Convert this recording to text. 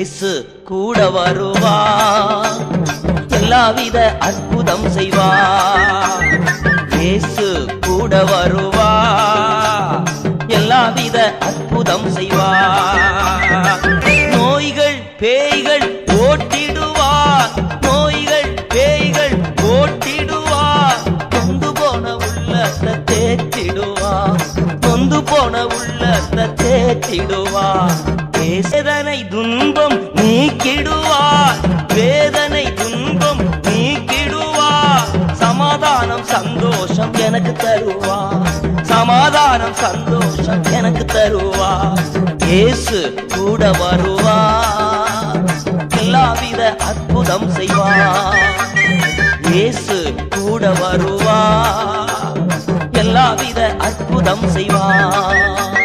இயேசு கூட வருவா எல்லாவித அற்புதம் செய்வா இயேசு கூட வருவா எல்லாவித அற்புதம் செய்வா நோய்கள் பேய்கள் ஓட்டிடுவார். நோய்கள் பேய்கள் ஓட்டிடுவார். நொந்து போன உள்ளத்தை தேற்றிடுவார். நொந்து போன உள்ளத்தை தேற்றிடுவார். வேதனை துன்பம் நீக்கிடுவார். வேதனை துன்பம் நீக்கிடுவார். சமாதானம் சந்தோஷம் எனக்கு தருவார். சமாதானம் சந்தோஷம் எனக்கு தருவார். இயேசு கூட வருவார். எல்லாவித அற்புதம் செய்வார். இயேசு கூட வருவார். எல்லாவித அற்புதம் செய்வார்.